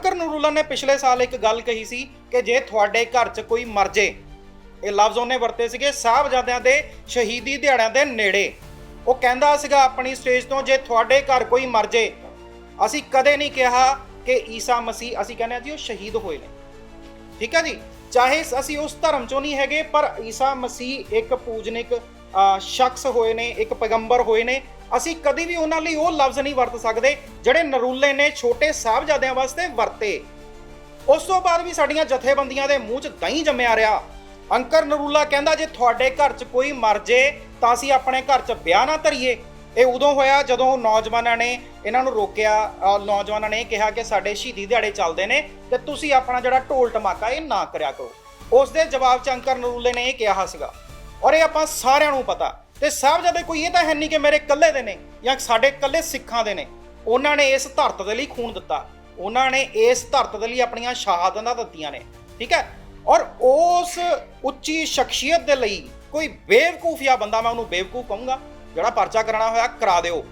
ਅੰਕਰ ਨੂਰੁੱਲਾ ਨੇ ਪਿਛਲੇ ਸਾਲ ਇੱਕ ਗੱਲ ਕਹੀ ਸੀ ਕਿ ਜੇ ਤੁਹਾਡੇ ਘਰ 'ਚ ਕੋਈ ਮਰ ਜੇ ਇਹ ਲਫ਼ਜ਼ ਉਹਨੇ ਵਰਤੇ ਸੀਗੇ ਸਾਹਿਬਜ਼ਾਦਿਆਂ ਦੇ ਸ਼ਹੀਦੀ ਦਿਹਾੜਿਆਂ ਦੇ ਨੇੜੇ। ਉਹ ਕਹਿੰਦਾ ਸੀਗਾ ਆਪਣੀ ਸਟੇਜ ਤੋਂ ਜੇ ਤੁਹਾਡੇ ਘਰ ਕੋਈ ਮਰ ਜੇ ਅਸੀਂ ਕਦੇ ਨਹੀਂ ਕਿਹਾ ਕਿ ਈਸਾ ਮਸੀਹ ਅਸੀਂ ਕਹਿੰਦੇ ਆ ਜੀ ਉਹ ਸ਼ਹੀਦ ਹੋਏ ਨੇ। ਠੀਕ ਹੈ ਜੀ? ਚਾਹੇ ਅਸੀਂ ਉਸ ਧਰਮ ਚੋਂ ਨਹੀਂ ਹੈਗੇ ਪਰ ਈਸਾ ਮਸੀਹ ਇੱਕ ਪੂਜਨਿਕ ਅ, ਸ਼ਖਸ ਹੋਏ ਨੇ ਇੱਕ ਪੈਗੰਬਰ ਹੋਏ ਨੇ ਅਸੀਂ ਕਦੀ ਵੀ ਉਹਨਾਂ ਲਈ ਉਹ ਲਫ਼ਜ਼ ਨਹੀਂ ਵਰਤ ਸਕਦੇ ਜਿਹੜੇ ਨਰੂਲੇ ਨੇ ਛੋਟੇ ਸਾਹਿਬਜ਼ਾਦਿਆਂ ਵਾਸਤੇ ਵਰਤੇ। ਉਸ ਤੋਂ ਬਾਅਦ ਵੀ ਸਾਡੀਆਂ ਜਥੇਬੰਦੀਆਂ ਦੇ ਮੂੰਹ 'ਚ ਦਹੀਂ ਜੰਮਿਆ ਰਿਹਾ। ਅੰਕਰ ਨਰੂਲਾ ਕਹਿੰਦਾ, ਜੇ ਤੁਹਾਡੇ ਘਰ 'ਚ ਕੋਈ ਮਰ ਜੇ, ਤਾਂ ਅਸੀਂ ਆਪਣੇ ਘਰ 'ਚ ਵਿਆਹ ਨਾ ਧਰੀਏ। ਇਹ ਉਦੋਂ ਹੋਇਆ ਜਦੋਂ ਨੌਜਵਾਨਾਂ ਨੇ ਇਹਨਾਂ ਨੂੰ ਰੋਕਿਆ ਨੌਜਵਾਨਾਂ ਨੇ ਇਹ ਕਿਹਾ ਕਿ ਸਾਡੇ ਸ਼ਹੀਦੀ ਦਿਹਾੜੇ ਚੱਲਦੇ ਨੇ ਤੇ ਤੁਸੀਂ ਆਪਣਾ ਜਿਹੜਾ ਢੋਲ ਟਮਾਕਾ ਇਹ ਨਾ ਕਰਿਆ ਕਰੋ। ਉਸ ਦੇ ਜਵਾਬ 'ਚ ਅੰਕਰ ਨਰੂਲੇ ਨੇ ਇਹ ਕਿਹਾ ਸੀਗਾ ਔਰ ਇਹ ਆਪਾਂ ਸਾਰਿਆਂ ਨੂੰ ਪਤਾ। ਤੇ ਸਾਹਿਬਜ਼ਾਦੇ ਕੋਈ ਇਹ ਤਾਂ ਹੈ ਨਹੀਂ ਕਿ ਮੇਰੇ ਇਕੱਲੇ ਦੇ ਨੇ ਜਾਂ ਸਾਡੇ ਇਕੱਲੇ ਸਿੱਖਾਂ ਦੇ ਨੇ। ਉਹਨਾਂ ਨੇ ਇਸ ਧਰਤ ਦੇ ਲਈ ਖੂਨ ਦਿੱਤਾ। ਉਹਨਾਂ ਨੇ ਇਸ ਧਰਤ ਦੇ ਲਈ ਆਪਣੀਆਂ ਸ਼ਹਾਦਤਾਂ ਦਿੱਤੀਆਂ ਨੇ। ਠੀਕ ਹੈ? ਔਰ ਉਸ ਉੱਚੀ ਸ਼ਖਸੀਅਤ ਦੇ ਲਈ ਕੋਈ ਬੇਵਕੂਫ ਜਾਂ ਬੰਦਾ, ਮੈਂ ਉਹਨੂੰ ਬੇਵਕੂਫ ਕਹੂੰਗਾ, ਜਿਹੜਾ ਪਰਚਾ ਕਰਾਉਣਾ ਹੋਇਆ ਕਰਾ ਦਿਓ।